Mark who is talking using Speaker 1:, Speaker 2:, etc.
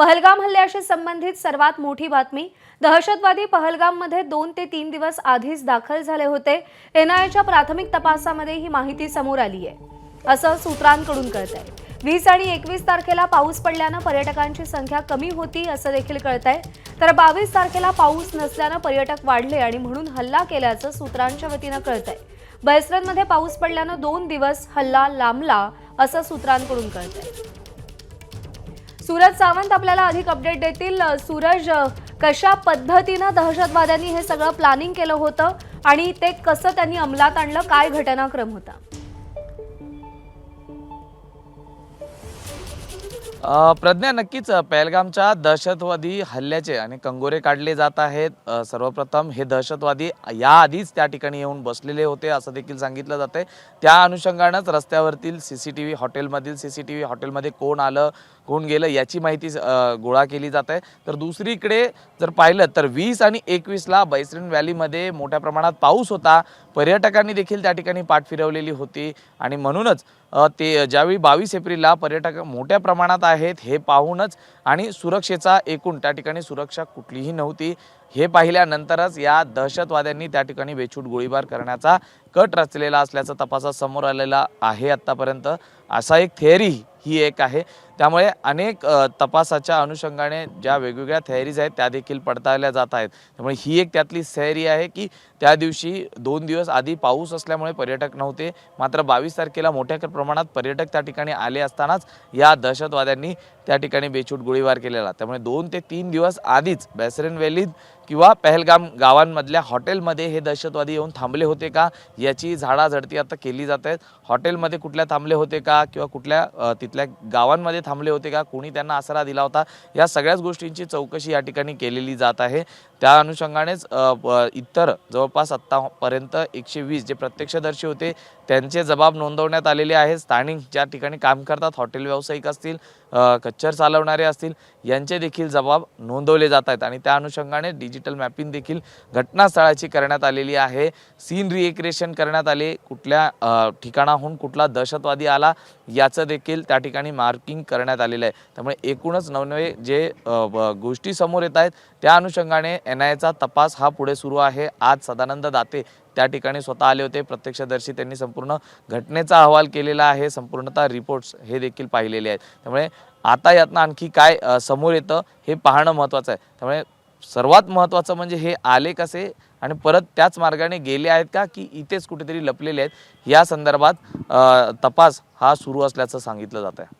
Speaker 1: पहलगाम हल्ल्याशी संबंधित सर्वात मोठी बातमी दहशतवादी पहलगाममध्ये दोन ते तीन दिवस आधीच दाखल झाले होते. एनआयच्या प्राथमिक तपासामध्ये ही माहिती समोर आली आहे. असं सूत्रांकडून कळत आहे वीस आणि एकवीस तारखेला पाऊस पडल्यानं पर्यटकांची संख्या कमी होती असं देखील कळत आहे तर बावीस तारखेला पाऊस नसल्यानं पर्यटक वाढले आणि म्हणून हल्ला केल्याचं सूत्रांच्या वतीनं कळत आहे बैसरनमध्ये पाऊस पडल्यानं दोन दिवस हल्ला लांबला असं सूत्रांकडून कळत आहे सूरज सावंत आपल्याला अधिक अपडेट देतील. सूरज कशा पद्धतीनं दहशतवाद्यांनी हे सगळं प्लॅनिंग केलं होतं आणि ते कसं त्यांनी अंमलात आणलं? काय घटनाक्रम होता?
Speaker 2: प्रज्ञा नक्कीच पहलगामच्या दहशतवादी हल्ल्याचे आणि कंगोरे काढले जात आहेत. सर्वप्रथम हे दहशतवादी याआधीच त्या ठिकाणी येऊन बसलेले होते असं देखील सांगितलं जातंय. त्या अनुषंगानंच रस्त्यावरतील सी सी टी व्ही हॉटेलमधील सी सी टी व्ही हॉटेलमध्ये कोण आलं कोण गेलं याची माहिती गोळा केली जात आहे तर दुसरीकडे जर पाहिलं तर वीस आणि एकवीसला बैसरीन व्हॅलीमध्ये मोठ्या प्रमाणात पाऊस होता. पर्यटकांनी देखील त्या ठिकाणी पाठ फिरवलेली होती. आणि म्हणूनच ते ज्यावेळी बावीस एप्रिलला पर्यटक मोठ्या प्रमाणात आहेत हे पाहूनच आणि सुरक्षेचा एकूण त्या ठिकाणी सुरक्षा कुठलीही नव्हती. हे पाहिल्यानंतरच या दहशतवाद्यांनी त्या ठिकाणी बेछूट गोळीबार करण्याचा कट रचलेला असल्याचा तपासात समोर आलेला आहे आत्तापर्यंत असा एक थेअरी ही एक आहे. त्यामुळे अनेक तपासाच्या अनुषंगाने ज्या वेगवेगळ्या थेअरीज आहेत त्या देखील पडताळल्या जात आहेत. त्यामुळे ही एक त्यातली थेअरी आहे की त्या दिवशी दोन दिवस आधी पाऊस असल्यामुळे पर्यटक नव्हते. मात्र बावीस तारखेला मोठ्या प्रमाणात पर्यटक त्या ठिकाणी आले असतानाच या दहशतवाद्यांनी त्या ठिकाणी बेछूट गोळीबार केलेला. त्यामुळे दोन ते तीन दिवस आधीच बॅसरेन व्हॅलीत किंवा पहलगाम गावांमधल्या हॉटेलमध्ये हे दहशतवादी येऊन थांबले होते का? याची झाडाझडती आता केली जात आहेत. हॉटेलमध्ये कुठल्या थांबले होते का? किंवा कुठल्या तिथल्या गावांमध्ये थांबले होते का? कोणी त्यांना आसरा दिला होता? या सगळ्याच गोष्टींची चौकशी या ठिकाणी केलेली जात आहे. त्या अनुषंगानेच इतर जवळपास आत्तापर्यंत एकशे वीस जे प्रत्यक्षदर्शी होते त्यांचे जबाब नोंदवण्यात आलेले आहेत. स्थानिक ज्या ठिकाणी काम करतात हॉटेल व्यावसायिक असतील कच्चर चालवणारे असतील यांचे देखील जबाब नोंदवले जात आहेत. आणि त्या अनुषंगाने डिजिटल मॅपिंग देखील घटनास्थळाची करण्यात आलेली आहे. सीन रिएक्रिएशन करण्यात आले. कुठल्या ठिकाणाहून कुठला दहशतवादी आला याचं देखील त्या ठिकाणी मार्किंग कर करण्यात आलेलं आहे. त्यामुळे एकूणच नवनवे जे गोष्टी समोर येत आहेत त्या अनुषंगाने एन आय एचा तपास हा पुढे सुरू आहे. आज सदानंद दाते त्या ठिकाणी स्वतः आले होते. प्रत्यक्षदर्शी त्यांनी संपूर्ण घटनेचा अहवाल केलेला आहे. संपूर्णतः रिपोर्ट्स हे देखील पाहिलेले आहेत. त्यामुळे आता यातनं आणखी काय समोर येतं हे पाहणं महत्त्वाचं आहे. त्यामुळे सर्वात महत्त्वाचं म्हणजे हे आले कसे आणि परत त्याच मार्गाने गेले आहेत का की इथेच कुठेतरी लपलेले आहेत या संदर्भात तपास हा सुरू असल्याचं सांगितलं जात आहे